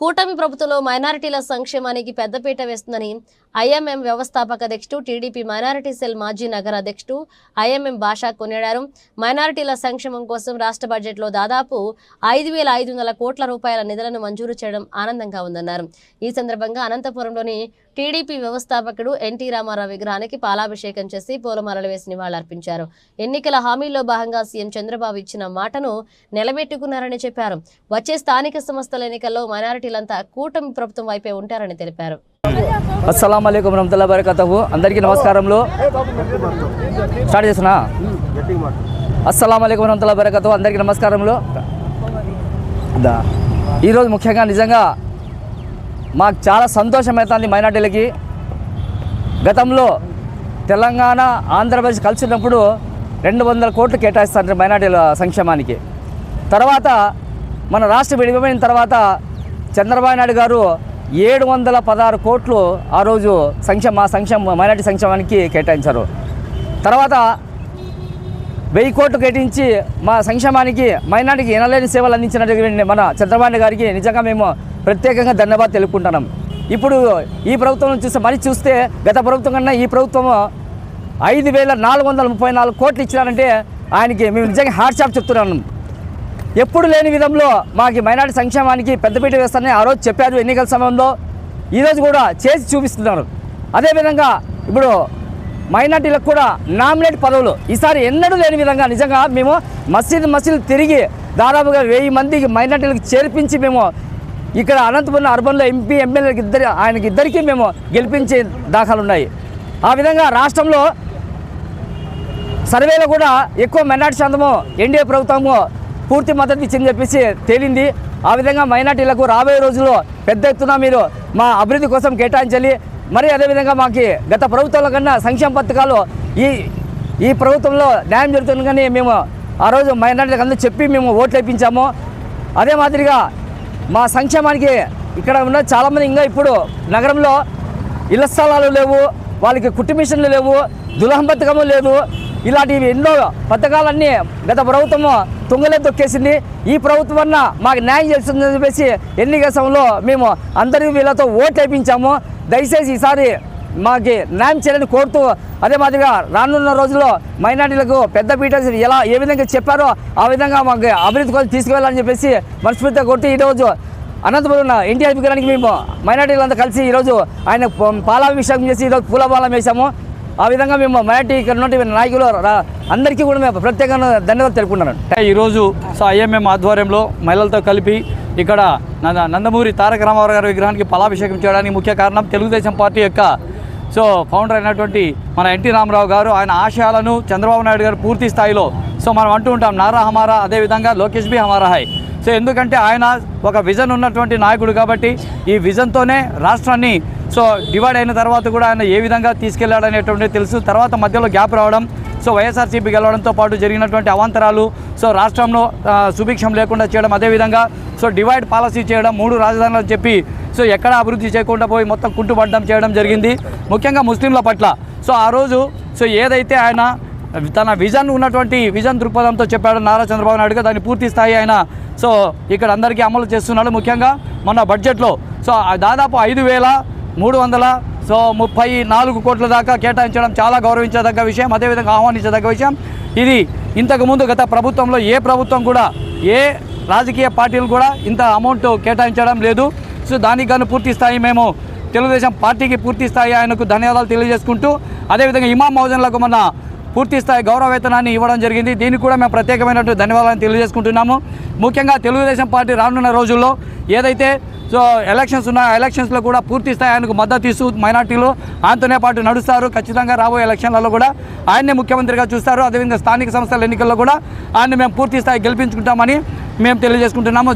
కూటమి ప్రభుత్వంలో మైనారిటీల సంక్షేమానికి పెద్దపీట వేస్తుందని ఐఎంఎం వ్యవస్థాపక అధ్యక్షుడు టీడీపీ మైనారిటీ సెల్ మాజీ నగర అధ్యక్షుడు ఐఎంఎం భాషా కొనియాడారు. మైనారిటీల సంక్షేమం కోసం రాష్ట్ర బడ్జెట్లో దాదాపు ఐదు వేల ఐదు వందల కోట్ల రూపాయల నిధులను మంజూరు చేయడం ఆనందంగా ఉందన్నారు. ఈ సందర్భంగా అనంతపురంలోని టీడీపీ వ్యవస్థాపకుడు ఎన్టీ రామారావు విగ్రహానికి పాలాభిషేకం చేసి పూలమాలలు వేసి నివాళులర్పించారు. ఎన్నికల హామీల్లో భాగంగా సీఎం చంద్రబాబు ఇచ్చిన మాటను నిలబెట్టుకున్నారని చెప్పారు. వచ్చే స్థానిక సంస్థల ఎన్నికల్లో మైనారిటీ పార్టీలంతా కూటమి ప్రభుత్వం వైపే ఉంటారని తెలిపారు. అస్సలం అయికం రహమతుల్లా బరకతహు అందరికీ నమస్కారంలో స్టార్ట్ చేస్తున్నా? అస్సలం అయికం రహమతుల్లా బరకతహు అందరికీ నమస్కారంలో దా. ఈరోజు ముఖ్యంగా నిజంగా మాకు చాలా సంతోషమవుతుంది మైనార్టీలకి. గతంలో తెలంగాణ ఆంధ్రప్రదేశ్ కలిసినప్పుడు రెండు వందల కోట్లు కేటాయిస్తారు మైనార్టీల సంక్షేమానికి. తర్వాత మన రాష్ట్ర విడిపోయిన తర్వాత చంద్రబాబు నాయుడు గారు ఏడు వందల పదహారు కోట్లు ఆ రోజు సంక్షేమ సంక్షేమ మైనార్టీ సంక్షేమానికి కేటాయించారు. తర్వాత వెయ్యి కోట్లు కేటాయించి మా సంక్షేమానికి మైనార్టీకి ఎనలేని సేవలు అందించినటువంటి మన చంద్రబాబు నాయుడు గారికి నిజంగా మేము ప్రత్యేకంగా ధన్యవాదాలు తెలుపుకుంటున్నాం. ఇప్పుడు ఈ ప్రభుత్వం చూస్తే మరి చూస్తే గత ప్రభుత్వం కన్నా ఈ ప్రభుత్వం ఐదు వేల నాలుగు వందల ముప్పై నాలుగు కోట్లు ఇచ్చినారంటే ఆయనకి మేము నిజంగా హార్ట్ షాప్ చెప్తున్నాను ఎప్పుడు లేని విధంలో మాకు మైనార్టీ సంక్షేమానికి పెద్దపీట వేస్తారని ఆ రోజు చెప్పారు ఎన్నికల సమయంలో. ఈరోజు కూడా చేసి చూపిస్తున్నారు. అదేవిధంగా ఇప్పుడు మైనార్టీలకు కూడా నామినేట్ పదవులు. ఈసారి ఎన్నడూ లేని విధంగా నిజంగా మేము మసీద్ మసీదు తిరిగి దాదాపుగా వెయ్యి మందికి మైనార్టీలకు చేర్పించి మేము ఇక్కడ అనంతపురం అర్బన్లో ఎంపీ ఎమ్మెల్యేలకు ఇద్దరి ఆయనకి ఇద్దరికీ మేము గెలిపించే దాఖలు ఉన్నాయి. ఆ విధంగా రాష్ట్రంలో సర్వేలో కూడా ఎక్కువ మైనార్టీ శాతము ఎన్డీఏ ప్రభుత్వము పూర్తి మద్దతు ఇచ్చిందని చెప్పేసి తేలింది. ఆ విధంగా మైనార్టీలకు రాబోయే రోజుల్లో పెద్ద ఎత్తున మీరు మా అభివృద్ధి కోసం కేటాయించాలి. మరి అదేవిధంగా మాకు గత ప్రభుత్వాల కన్నా సంక్షేమ పథకాలు ఈ ఈ ప్రభుత్వంలో న్యాయం జరుగుతుంది కానీ మేము ఆ రోజు మైనార్టీలకు అందరూ చెప్పి మేము ఓట్లు వేయించాము అదే మాదిరిగా మా సంక్షేమానికి ఇక్కడ ఉన్న చాలామంది ఇంకా ఇప్పుడు నగరంలో ఇళ్ళ స్థలాలు లేవు వాళ్ళకి కుట్టు మిషన్లు లేవు దులహం పథకము లేదు. ఇలాంటివి ఎన్నో పథకాలన్నీ గత ప్రభుత్వము తుంగలే తొక్కేసింది. ఈ ప్రభుత్వం వల్ల మాకు న్యాయం చేస్తుందని చెప్పేసి ఎన్నికల సమయంలో మేము అందరి వీళ్ళతో ఓట్లు వేయించాము దయచేసి ఈసారి మాకి న్యాయం చేయాలని కోరుతూ అదే మాదిరిగా రానున్న రోజుల్లో మైనార్టీలకు పెద్ద పీట ఎలా ఏ విధంగా చెప్పారో ఆ విధంగా మాకు అభివృద్ధి కోసం తీసుకువెళ్ళాలని చెప్పేసి మనస్ఫూర్తిగా కొట్టి ఈరోజు అనంతపురం ఎన్టీఆర్ విగ్రహానికి మేము మైనార్టీలంతా కలిసి ఈరోజు ఆయన పాలాభిషేకం చేసి ఈరోజు పూలబాలం వేసాము ఆ విధంగా మేము మైనార్టీ ఇక్కడ ఉన్నటువంటి నాయకులు రా- అందరికీ కూడా మేము ప్రత్యేకంగా ధన్యవాదాలు తెలుపుకుంటున్నాను. ఈరోజు సో ఐఎంఎం ఆధ్వర్యంలో మహిళలతో కలిపి ఇక్కడ నందమూరి తారక రామారావు గారి విగ్రహానికి పలాభిషేకం చేయడానికి ముఖ్య కారణం తెలుగుదేశం పార్టీ యొక్క సో ఫౌండర్ అయినటువంటి మన ఎన్టీ రామారావు గారు ఆయన ఆశయాలను చంద్రబాబు నాయుడు గారు పూర్తి స్థాయిలో సో మనం అంటూ ఉంటాం నారా హమారా అదేవిధంగా లోకేష్ బి హమారా హై. సో ఎందుకంటే ఆయన ఒక విజన్ ఉన్నటువంటి నాయకుడు కాబట్టి ఈ విజన్తోనే రాష్ట్రాన్ని సో డివైడ్ అయిన తర్వాత కూడా ఆయన ఏ విధంగా తీసుకెళ్ళాడనేటువంటిది తెలుసు. తర్వాత మధ్యలో గ్యాప్ రావడం సో వైఎస్ఆర్సీపీ గెలవడంతో పాటు జరిగినటువంటి అవాంతరాలు సో రాష్ట్రంలో సుభిక్షం లేకుండా చేయడం అదేవిధంగా సో డివైడ్ పాలసీ చేయడం మూడు రాజధానులు చెప్పి సో ఎక్కడ అభివృద్ధి చేయకుండా పోయి మొత్తం కుంటుపడ్డం చేయడం జరిగింది. ముఖ్యంగా ముస్లింల పట్ల. సో ఆ రోజు సో ఏదైతే ఆయన తన విజన్ ఉన్నటువంటి విజన్ దృక్పథంతో చెప్పాడు నారా చంద్రబాబు నాయుడు గారు దాన్ని పూర్తి స్థాయి ఆయన సో ఇక్కడ అందరికీ అమలు చేస్తున్నాడు. ముఖ్యంగా మొన్న బడ్జెట్లో సో ఆ దాదాపు ఐదు వేల మూడు వందల సో ముప్పై నాలుగు కోట్ల దాకా కేటాయించడం చాలా గౌరవించదగ్గ విషయం అదేవిధంగా ఆహ్వానించదగ్గ విషయం. ఇది ఇంతకుముందు గత ప్రభుత్వంలో ఏ ప్రభుత్వం కూడా ఏ రాజకీయ పార్టీలు కూడా ఇంత అమౌంట్ కేటాయించడం లేదు. సో దానికి గాను పూర్తి స్థాయి మేము తెలుగుదేశం పార్టీకి పూర్తి స్థాయి ఆయనకు ధన్యవాదాలు తెలియజేసుకుంటూ అదేవిధంగా ఇమాం మౌజన్లకు మన పూర్తి స్థాయి గౌరవవేతనాన్ని ఇవ్వడం జరిగింది. దీనికి కూడా మేము ప్రత్యేకమైనటువంటి ధన్యవాదాలు తెలియజేసుకుంటున్నాము. ముఖ్యంగా తెలుగుదేశం పార్టీ రానున్న రోజుల్లో ఏదైతే సో ఎలక్షన్స్ ఉన్న ఎలక్షన్స్లో కూడా పూర్తి స్థాయి ఆయనకు మద్దతు ఇస్తూ మైనార్టీలు ఆయనతోనే పాటు నడుస్తారు. ఖచ్చితంగా రాబోయే ఎలక్షన్లలో కూడా ఆయన్నే ముఖ్యమంత్రిగా చూస్తారు. అదేవిధంగా స్థానిక సంస్థల ఎన్నికల్లో కూడా ఆయన్ని మేము పూర్తి స్థాయి గెలిపించుకుంటామని మేము తెలియజేసుకుంటున్నాము.